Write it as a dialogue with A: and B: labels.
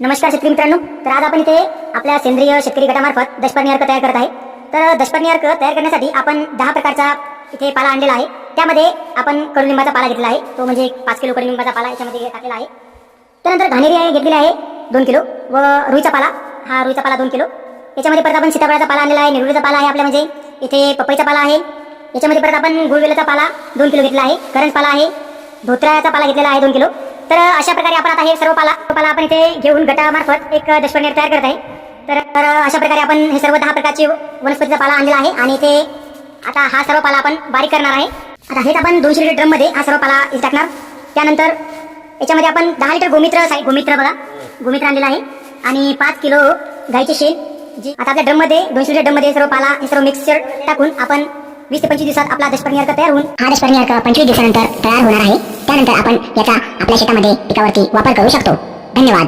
A: नमस्कार शेतकरी मित्रांनो. तर आज आपण इथे आपल्या सेंद्रिय शेतकरी गटामार्फत दशपर्णी अर्क तयार करत आहे. तर दशपर्णी अर्क तयार करण्यासाठी आपण दहा प्रकारचा इथे पाला आणलेला आहे. त्यामध्ये आपण कडुलिंबाचा पाला घेतला आहे. तो म्हणजे पाच किलो कडुलिंबाचा पाला याच्यामध्ये टाकलेला आहे. त्यानंतर घाणेरी आहे घेतलेली आहे दोन किलो व रुईचा पाला. हा रुईचा पाला दोन किलो. याच्यामध्ये परत आपण सीताफळाचा पाला आणलेला आहे निरुळीचा पाला आहे आपल्या म्हणजे. इथे पपईचा पाला आहे. याच्यामध्ये परत आपण गुळवेलाचा पाला दोन किलो घेतला आहे करंज पाला आहे. धोत्र्याचा पाला घेतलेला आहे दोन किलो. तर अशा प्रकारे आपण आता हे सर्व पाला पाला आपण इथे घेऊन गटामार्फत एक दशपर्णी तयार करत आहे. तर तर अशा प्रकारे आपण हे सर्व दहा प्रकारचे वनस्पतीचा पाला आणलेला आहे आणि इथे आता हा सर्व पाला आपण बारीक करणार आहे. आता हेच आपण दोनशे लिटर ड्रममध्ये हा सर्व पाला टाकणार. त्यानंतर याच्यामध्ये आपण दहा लिटर गोमित्र साई गोमित्र बघा. गोमित्र आणलेला आहे. आणि पाच किलो गाईचे शेण. जी आता आपल्या ड्रममध्ये दोनशे लिटर ड्रममध्ये सर्व पाला हे सर्व मिक्सचर टाकून आपण वीस ते पंचवीस दिवसात आपला दशपर्णी अर्क तयार होऊन
B: हा दशपर्णी अर्क पंचवीस दिवसानंतर तयार होणार आहे. त्यानंतर आपण याचा आपल्या शेतामध्ये पिकावरती वापर करू शकतो. धन्यवाद.